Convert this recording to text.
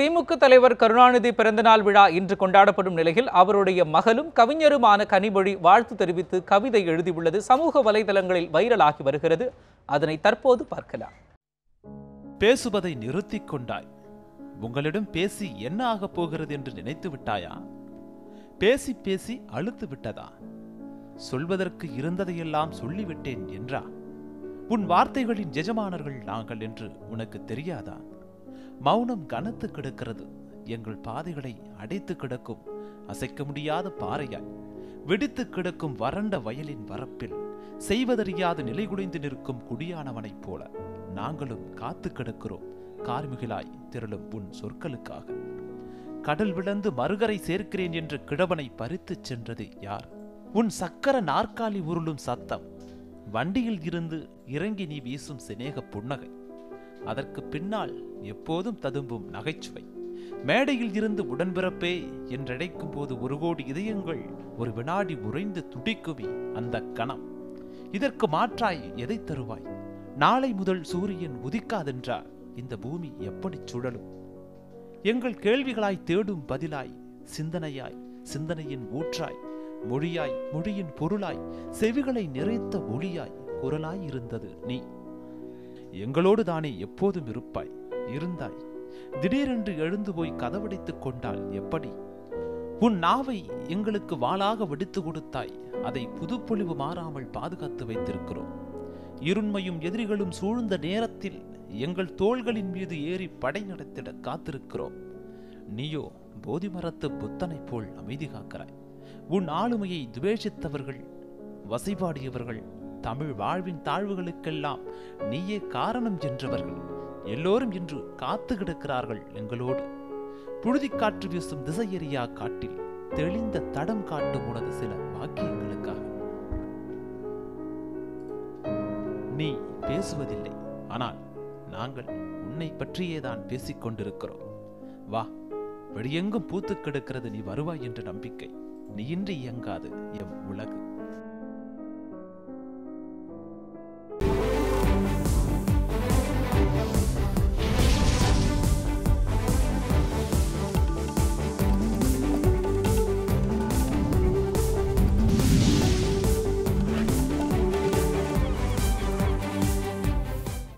திமுக தலைவர் கருணாநிதி பிறந்தநாள் விழா இன்று கொண்டாடப்படும் நிலையில் அவருடைய மகளும் கவிஞருமான கனிமொழி வாழ்த்து தெரிவித்து கவிதை எழுதியுள்ளது. சமூக வலைதளங்களில் வைரலாகி வருகிறது. அதனை தற்போது பார்க்கலாம். பேசுவதை நிறுத்தி கொண்டாய். உங்களிடம் பேசி என்ன ஆகப் போகிறது என்று நினைத்து விட்டாயா? பேசி பேசி அழுத்து விட்டதா? சொல்வதற்கு இருந்ததையெல்லாம் சொல்லிவிட்டேன் என்றா? உன் வார்த்தைகளின் எஜமானர்கள் நாங்கள் என்று உனக்கு தெரியாதா? மௌனம் கனத்து கிடக்கிறது. எங்கள் பாதைகளை அடைத்து கிடக்கும். அசைக்க முடியாத பாறையாய். வெடித்து கிடக்கும் வறண்ட வயலின் வரப்பில். செய்வதறியாது நிலைகுலைந்து நிற்கும் குடியானவனைப் போல. நாங்களும் காத்து கிடக்கிறோம். கார்மிகளாய் திரளும் உன் சொற்களுக்காக. கடல் விளந்து மறுகரை சேர்க்கிறேன் என்று கிழவனை பறித்துச் சென்றது யார்? உன் சக்கர நாற்காலி உருளும் சத்தம். வண்டியில் இருந்து இறங்கி நீ வீசும் சிநேக புன்னகை. அதற்கு பின்னால் எப்போதும் ததும்பும் நகைச்சுவை. மேடையில் இருந்து உடன்பிறப்பே என்றழைக்கும் போது ஒரு கோடி இதயங்கள் ஒரு வினாடி உறைந்து துடிக்குமே அந்த கணம். இதற்கு மாற்றாய் எதை தருவாய்? நாளை முதல் சூரியன் உதிக்காதென்றால் இந்த பூமி எப்படி சுழலும்? எங்கள் கேள்விகளாய் தேடும் பதிலாய் சிந்தனையாய் சிந்தனையின் ஊற்றாய் மொழியாய் மொழியின் பொருளாய் செவிகளை நிறைத்த ஒளியாய் குரலாய் இருந்தது நீ. எங்களோடு தானே எப்போதும் இருப்பாய் இருந்தாய். திடீரென்று எழுந்து போய் கதவடைத்துக் கொண்டால் எப்படி? உன் நாவை எங்களுக்கு வாளாக வெடித்து கொடுத்தாய் அதை புதுப்பொழிவு மாறாமல் பாதுகாத்து வைத்திருக்கிறோம். இருண்மையும் எதிரிகளும் சூழ்ந்த நேரத்தில் எங்கள் தோள்களின் மீது ஏறி படை நடத்திட காத்திருக்கிறோம். நீயோ போதி மரத்து புத்தனைப் போல் அமைதி காக்கிறாய். உன் ஆளுமையை துவேஷித்தவர்கள் வசைபாடியவர்கள் தமிழ் வாழ்வின் தாழ்வுகளுக்கெல்லாம் நீயே காரணம் என்றவர்கள். எல்லோரும் இன்று காத்து கிடக்கிறார்கள் எங்களோடு. புழுதி காற்று வீசும் திசையெறியா காட்டில் தெளிந்த தடம் காட்டும் உனது சில வாக்கியங்களுக்காக. நீ பேசுவதில்லை ஆனால் நாங்கள் உன்னை பற்றியேதான் பேசிக் கொண்டிருக்கிறோம். வா வெளியெங்கும் பூத்து கிடக்கிறது நீ வருவாய் என்ற நம்பிக்கை. நீ இன்றி இயங்காது எம் உலகு.